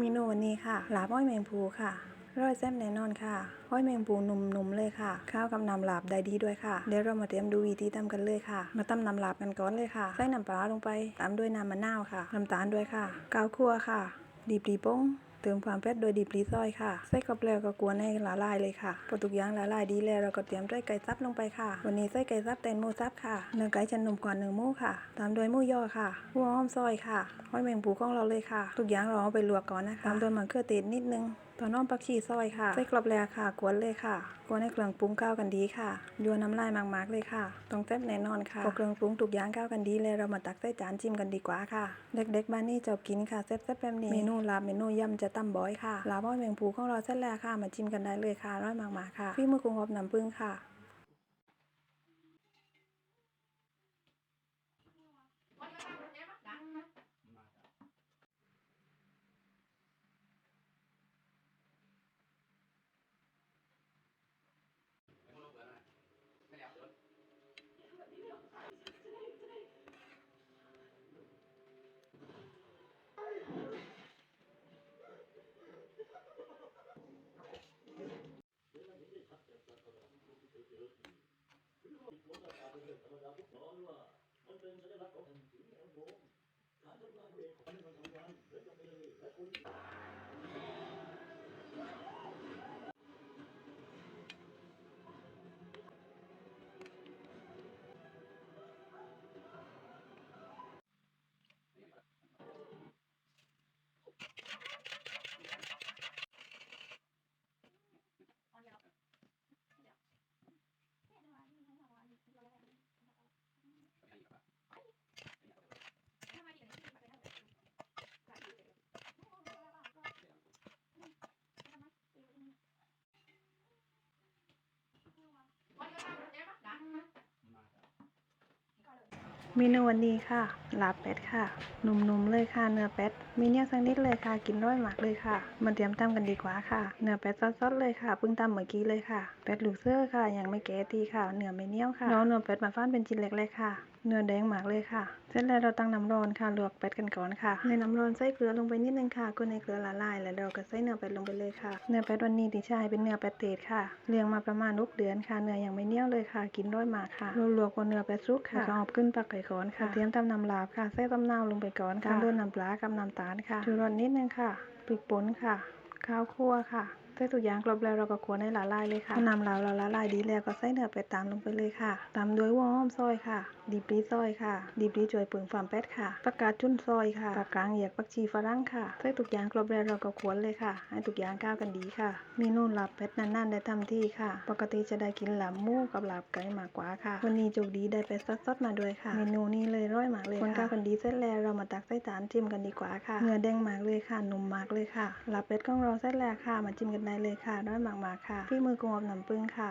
เมนูวันนี้ค่ะลาบอ้อยแมงภูค่ะร้อยแซ่บแน่นอนค่ะอ้อยแมงภูนุ่มๆเลยค่ะ ข้าวกับน้ำลาบได้ดีด้วยค่ะ เดี๋ยวเรามาเตรียมดูวิธีทำกันเลยค่ะ มาตำน้ำลาบกันก่อนเลยค่ะ ใส่น้ำปลาลงไป ตามด้วยน้ำมะนาวค่ะ น้ำตาลด้วยค่ะกาวคั่วค่ะ ดีปรีโป้ง เติมความเผ็ดโดยดีปรีซอยค่ะ ใส่กรอบแล้วก็กวนให้ละลายเลยค่ะพอทุกอย่างละลายดีแล้วเราก็เตรียมด้วยไก่ซับลงไปค่ะ วันนี้ใส่ไก่ซับแตนหมูซับค่ะเนื้อไก่จะนุ่มกว่าเนื้อหมูค่ะ ตามด้วยหมูย่อค่ะหัวหอมซอยค่ะห้อยแมงปูของเราเลยค่ะ ทุกอย่างเราเอาไปลวกก่อนนะคะตามด้วยมะเขือเทศนิดนึง ตอนน้องปักชีซอยค่ะใส่กรอบแล้วค่ะ กวนเลยค่ะ กวนให้เครื่องปรุงก้าวกันดีค่ะยัวน้ำลายมากๆเลยค่ะต้องแซ่บแน่นอนค่ะพอเครื่องปรุงทุกย่างก้าวกันดีเลยเรามาตักใส่จานจิ้มกันดีกว่าค่ะ เด็กๆบ้านนี้ชอบกินค่ะแซ่บๆแบบนี้เมนูลาบเมนูยำจะตั้มบอยค่ะลาบอ้อยแมงปูของเราเส้นแล้วค่ะ มาจิ้มกันได้เลยค่ะร้อยมากๆค่ะพี่มือกุ้งหอบน้ำผึ้งค่ะ 전에 받고, 뭐, 남들과 하루에 하는 건 เมนูวันนี้ค่ะ ลาบเป็ดค่ะนุ่มๆเลยค่ะ เนื้อเป็ด มีเนื้อสักนิดเลยค่ะ กินร้อยมากเลยค่ะ มาเตรียมตำกันดีกว่าค่ะ เนื้อเป็ดสดๆเลยค่ะ เพิ่งตำเมื่อกี้เลยค่ะ เป็ดลูกเสื้อค่ะ ยังไม่แก่ตีค่ะ เนื้อไม่เหนียวค่ะเราเอาเนื้อเป็ดมาฟ้านเป็นชิ้นเล็กๆค่ะ เนื้อแดงมากเลยค่ะ เสร็จแล้วเราตั้งน้ำร้อนค่ะ ลวกเป็ดกันก่อนค่ะ ในน้ำร้อนใส่เกลือลงไปนิดนึงค่ะก็ในเกลือละลาย แล้วเราก็ใส่เนื้อเป็ดลงไปเลยค่ะ เนื้อเป็ดวันนี้ติใช้เป็นเนื้อเป็ดเตดค่ะ เลี้ยงมาประมาณ6เดือนค่ะ เนื้อยังไม่เหนียวเลยค่ะ กินร้อยมากค่ะเราลวกบนเนื้อเป็ดสุกค่ะก็เอาขึ้นปักไก่ก่อนค่ะ เตรียมตำน้ำลาบค่ะ ใส่ตำนาวลงไปก่อนค่ะด้วยน้ำปลากับน้ำตาลค่ะชูรสนิดนึงค่ะพริกป่นค่ะ ข้าวคั่วค่ะใส่ทุกอย่างครบแล้วเราก็ควรให้ละลายเลยค่ะพอน้ำลาวเราละลายดีแล้วก็ใส่เนื้อเป็ดตามลงไปเลยค่ะ ตามด้วยหัวหอมซอยค่ะ ดีปรีซอยค่ะ ดีปรีจ่วยเปลืองฟาร์มเป็ดค่ะประกาศจุนซอยค่ะปากกลางเหยียกปักชีฝรั่งค่ะใส่ทุกอย่างครบแล้วเราก็ควรเลยค่ะ ให้ทุกอย่างเข้ากันดีค่ะเมนูลาบเป็ดนานๆได้ทำที่ค่ะ ปกติจะได้กินลาบหมูกับลาบไก่มากกว่าค่ะ วันนี้โชคดีได้เป็ดสดๆมาด้วยค่ะ เมนูนี้เลยร้อยมากเลยค่ะคนเข้ากันดีเสร็จแล้วเรามาตักใส่จานจิ้มกันดีกว่าค่ะเนื้อแดงมากเลยค่ะนุ่มมากเลยค่ะลาบเป็ดของเราเสร็จแล้วค่ะมาจิ้มกันได้เลยค่ะร้อยมากๆค่ะพี่มือกงอบน้ำปึ้งค่ะ